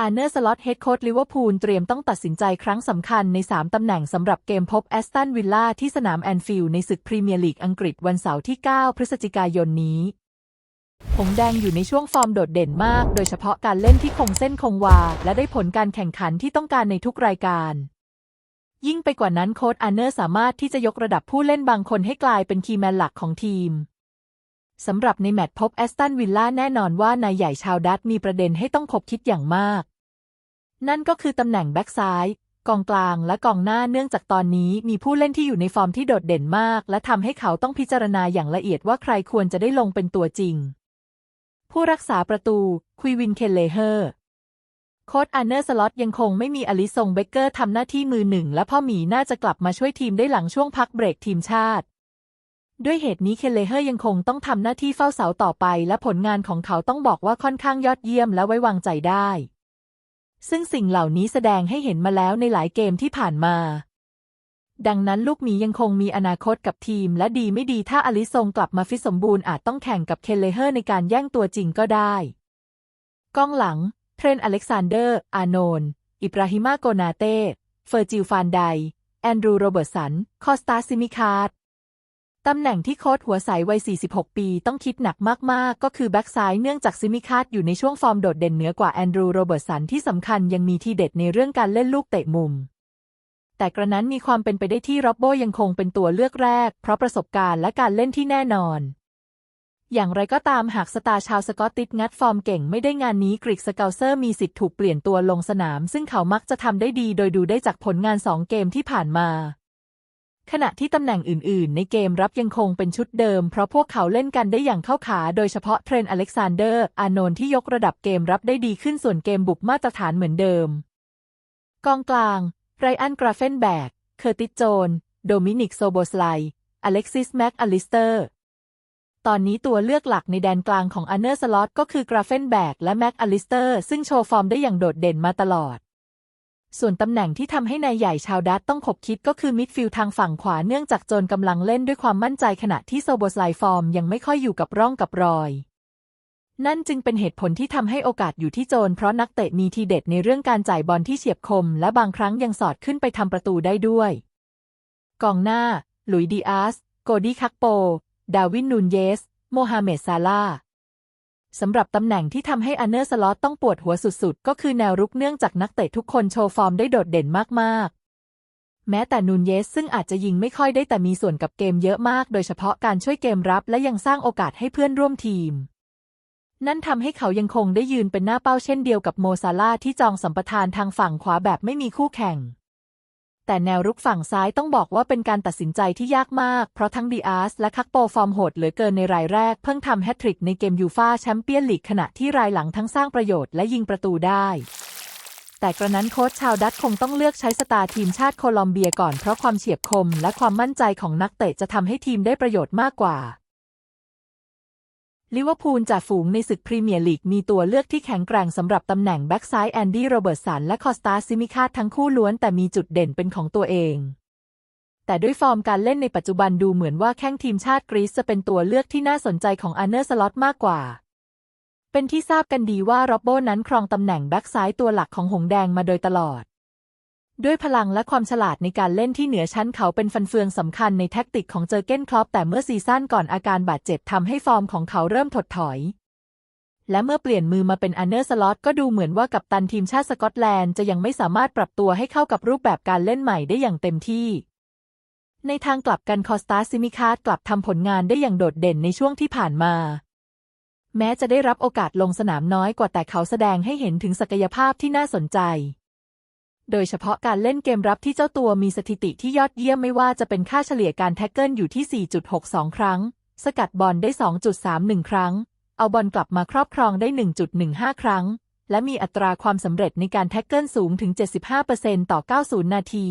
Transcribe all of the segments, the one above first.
อาร์เนอร์สล็อตเฮดโค้ชลิเวอร์พูลเตรียมต้องตัดสินใจครั้งสำคัญใน 3 ตำแหน่งสำหรับเกมพบแอสตันวิลล่าที่สนามแอนฟิลด์ในศึกพรีเมียร์ลีกอังกฤษวันเสาร์ที่ 9 พฤศจิกายนนี้ผงแดงอยู่ในช่วงฟอร์มโดดเด่นมาก โดยเฉพาะการเล่นที่คงเส้นคงวา และได้ผลการแข่งขันที่ต้องการในทุกรายการ ยิ่งไปกว่านั้นโค้ชอาร์เนอร์สามารถที่จะยกระดับผู้เล่นบางคนให้กลายเป็นคีย์แมนหลักของทีมสำหรับในแมตช์พบแอสตันวิลล่าแน่นอนว่านายใหญ่ชาวดัตมีประเด็นให้ต้องคบคิดอย่างมาก นั่นก็คือตำแหน่งแบ็กซ้าย กองกลางและกองหน้าเนื่องจากตอนนี้มีผู้เล่นที่อยู่ในฟอร์มที่โดดเด่นมาก และทำให้เขาต้องพิจารณาอย่างละเอียดว่าใครควรจะได้ลงเป็นตัวจริง ผู้รักษาประตูควีวินเคนเลเฮอร์โค้ชอาร์เนอร์สล็อตยังคงไม่มีอลิซงเบเกอร์ทำหน้าที่มือหนึ่ง และพ่อหมีน่าจะกลับมาช่วยทีมได้หลังช่วงพักเบรกทีมชาติ ด้วยเหตุนี้เคนเลเฮอร์ยังคงต้องทำหน้าที่เฝ้าเสาต่อไป และผลงานของเขาต้องบอกว่าค่อนข้างยอดเยี่ยมและไว้วางใจได้ ซึ่งสิ่งเหล่านี้แสดงให้เห็นมาแล้วในหลายเกมที่ผ่านมา ดังนั้นลูกหมียังคงมีอนาคตกับทีม และดีไม่ดีถ้าอลิซงกลับมาฟิตสมบูรณ์อาจต้องแข่งกับเคนเลเฮอร์ในการแย่งตัวจริงก็ได้กองหลัง เทรนอเล็กซานเดอร์ อาโนน อิบราฮิมาโกนาเต้ เฟอร์จิลฟานได แอนดรูโรเบิร์ตสัน คอสตาซิมิคาร์ด ตำแหน่งที่โค้ชหัวใสวัย 46 ปีต้องคิดหนักมาก ๆ ก็คือแบ็กซ้ายเนื่องจากซิมิคาร์ดอยู่ในช่วงฟอร์มโดดเด่นเหนือกว่าแอนดรูโรเบิร์ตสันที่สำคัญยังมีทีเด็ดในเรื่องการเล่นลูกเตะมุม แต่กระนั้นมีความเป็นไปได้ที่ร็อบโบยังคงเป็นตัวเลือกแรก เพราะประสบการณ์และการเล่นที่แน่นอน อย่างไรก็ตามหากสตาร์ชาวสกอตติชงัดฟอร์มเก่งไม่ได้งานนี้กริกสเกลเซอร์มีสิทธิ์ถูกเปลี่ยนตัวลงสนาม ซึ่งเขามักจะทำได้ดีโดยดูได้จากผลงานสองเกมที่ผ่านมา ขณะที่ตำแหน่งอื่น ๆ ในเกมรับยังคงเป็นชุดเดิม เพราะพวกเขาเล่นกันได้อย่างเข้าขา โดยเฉพาะเทรนต์อเล็กซานเดอร์ อานนท์ที่ยกระดับเกมรับได้ดีขึ้นส่วนเกมบุกมาตรฐานเหมือนเดิม กองกลาง ไรอันกราเฟนแบก เคอร์ติสโจน โดมินิกโซโบสไล อเล็กซิสแม็กอลิสเตอร์ ตอนนี้ตัวเลือกหลักในแดนกลางของอันเนอร์สล็อตก็คือกราเฟนแบกและแม็กอลิสเตอร์ ซึ่งโชว์ฟอร์มได้อย่างโดดเด่นมาตลอด ส่วนตำแหน่งที่ทำให้นายใหญ่ชาวดัตต้องขบคิดก็คือมิดฟิลด์ทางฝั่งขวาเนื่องจากโจนกำลังเล่นด้วยความมั่นใจขณะที่โซโบสไลฟอร์มยังไม่ค่อยอยู่กับร่องกับรอย นั่นจึงเป็นเหตุผลที่ทำให้โอกาสอยู่ที่โจนเพราะนักเตะมีทีเด็ดในเรื่องการจ่ายบอลที่เฉียบคม และบางครั้งยังสอดขึ้นไปทำประตูได้ด้วย กองหน้า หลุยดีอาส โกดี้คักโป ดาวินนูนเยส โมฮัมเหม็ดซาลา สำหรับตำแหน่งที่ทำให้อันเนอร์สล็อตต้องปวดหัวสุดๆ ก็คือแนวรุกเนื่องจากนักเตะทุกคนโชว์ฟอร์มได้โดดเด่นมากๆ แม้แต่นูนเยสซึ่งอาจจะยิงไม่ค่อยได้แต่มีส่วนกับเกมเยอะมาก โดยเฉพาะการช่วยเกมรับและยังสร้างโอกาสให้เพื่อนร่วมทีม นั่นทำให้เขายังคงได้ยืนเป็นหน้าเป้าเช่นเดียวกับโมซาลาที่จองสัมปทานทางฝั่งขวาแบบไม่มีคู่แข่ง แต่แนวรุกฝั่งซ้ายต้องบอกว่าเป็นการตัดสินใจที่ยากมาก เพราะทั้งดีอาร์สและคักโปฟอร์มโหดเหลือเกินในรายแรก เพิ่งทำแฮตทริกในเกมยูฟาแชมเปี้ยนลีกขณะที่รายหลังทั้งสร้างประโยชน์และยิงประตูได้แต่กระนั้นโค้ชชาวดัตคงต้องเลือกใช้สตาร์ทีมชาติโคลอมเบียก่อนเพราะความเฉียบคมและความมั่นใจของนักเตะจะทำให้ทีมได้ประโยชน์มากกว่า ลิเวอร์พูลจ่าฝูงในศึกพรีเมียร์ลีกมีตัวเลือกที่แข็งแกร่งสำหรับตำแหน่งแบ็กซ้ายแอนดี้โรเบิร์ตสันและคอสตาซิมิคาทั้งคู่ล้วนแต่มีจุดเด่นเป็นของตัวเอง แต่ด้วยฟอร์มการเล่นในปัจจุบันดูเหมือนว่าแข้งทีมชาติกรีซจะเป็นตัวเลือกที่น่าสนใจของอาร์เนอร์สล็อตมากกว่า เป็นที่ทราบกันดีว่าโรบโบนั้นครองตำแหน่งแบ็กซ้ายตัวหลักของหงแดงมาโดยตลอด ด้วยพลังและความฉลาดในการเล่นที่เหนือชั้นเขาเป็นฟันเฟืองสำคัญในแท็กติกของเจอเก้นคลอปแต่เมื่อซีซั่นก่อนอาการบาดเจ็บทำให้ฟอร์มของเขาเริ่มถดถอย และเมื่อเปลี่ยนมือมาเป็นอันเนอร์สล็อตก็ดูเหมือนว่ากัปตันทีมชาติสกอตแลนด์จะยังไม่สามารถปรับตัวให้เข้ากับรูปแบบการเล่นใหม่ได้อย่างเต็มที่ ในทางกลับกันคอสตาซิมิคาสกลับทำผลงานได้อย่างโดดเด่นในช่วงที่ผ่านมาแม้จะได้รับโอกาสลงสนามน้อยกว่าแต่เขาแสดงให้เห็นถึงศักยภาพที่น่าสนใจ โดยเฉพาะการเล่นเกมรับที่เจ้าตัวมีสถิติที่ยอดเยี่ยมไม่ว่าจะเป็นค่าเฉลี่ยการแท็กเกิลอยู่ที่ 4.62 ครั้ง สกัดบอลได้ 2.31 ครั้ง เอาบอลกลับมาครอบครองได้ 1.15 ครั้ง และมีอัตราความสำเร็จในการแท็กเกิลสูงถึง 75%ต่อ 90 นาที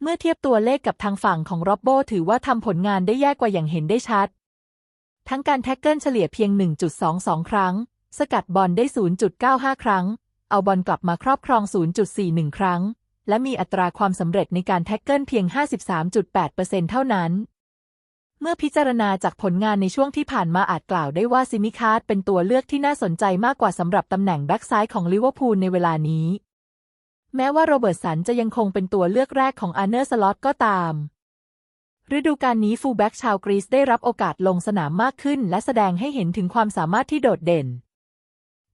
เมื่อเทียบตัวเลขกับทางฝั่งของร็อบโบถือว่าทำผลงานได้แย่กว่าอย่างเห็นได้ชัด ทั้งการแท็กเกิลเฉลี่ยเพียง 1.22 ครั้ง สกัดบอลได้ 0.95 ครั้ง เอาบอลกลับมาครอบครอง 0.41 ครั้ง และมีอัตราความสำเร็จในการแท็กเกิลเพียง 53.8%เท่านั้น เมื่อพิจารณาจากผลงานในช่วงที่ผ่านมาอาจกล่าวได้ว่าซิมิคาร์ดเป็นตัวเลือกที่น่าสนใจมากกว่าสำหรับตำแหน่งแบ็กซ้ายของลิเวอร์พูลในเวลานี้ แม้ว่าโรเบิร์ตสันจะยังคงเป็นตัวเลือกแรกของอาร์เนอร์สล็อตก็ตามฤดูกาลนี้ฟูลแบ็กชาวกรีซได้รับโอกาสลงสนามมากขึ้น และแสดงให้เห็นถึงความสามารถที่โดดเด่น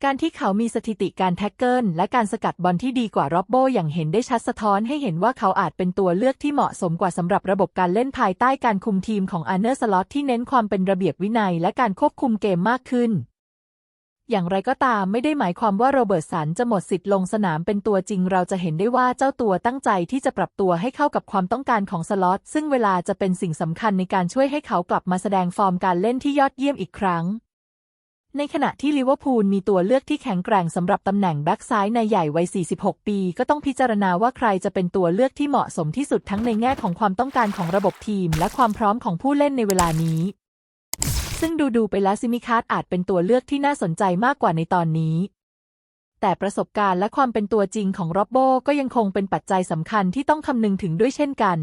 การที่เขามีสถิติการแท็กเกิลและการสกัดบอลที่ดีกว่าร็อบโบอย่างเห็นได้ชัดสะท้อนให้เห็นว่าเขาอาจเป็นตัวเลือกที่เหมาะสมกว่าสำหรับระบบการเล่นภายใต้การคุมทีมของอาร์เนอร์สล็อตที่เน้นความเป็นระเบียบวินัยและการควบคุมเกมมากขึ้น อย่างไรก็ตามไม่ได้หมายความว่าโรเบิร์ตสันจะหมดสิทธิ์ลงสนามเป็นตัวจริงเราจะเห็นได้ว่าเจ้าตัวตั้งใจที่จะปรับตัวให้เข้ากับความต้องการของสล็อตซึ่งเวลาจะเป็นสิ่งสำคัญในการช่วยให้เขากลับมาแสดงฟอร์มการเล่นที่ยอดเยี่ยมอีกครั้ง ในขณะที่ลิเวอร์พูลมีตัวเลือกที่แข็งแกร่งสำหรับตำแหน่งแบ็กซ้ายในใหญ่วัย 46 ปี ก็ต้องพิจารณาว่าใครจะเป็นตัวเลือกที่เหมาะสมที่สุดทั้งในแง่ของความต้องการของระบบทีม และความพร้อมของผู้เล่นในเวลานี้ ซึ่งดูดูๆไปแล้วซิมิคาร์ดอาจเป็นตัวเลือกที่น่าสนใจมากกว่าในตอนนี้ แต่ประสบการณ์และความเป็นตัวจริงของร็อบโบก็ยังคงเป็นปัจจัยสำคัญที่ต้องคำนึงถึงด้วยเช่นกัน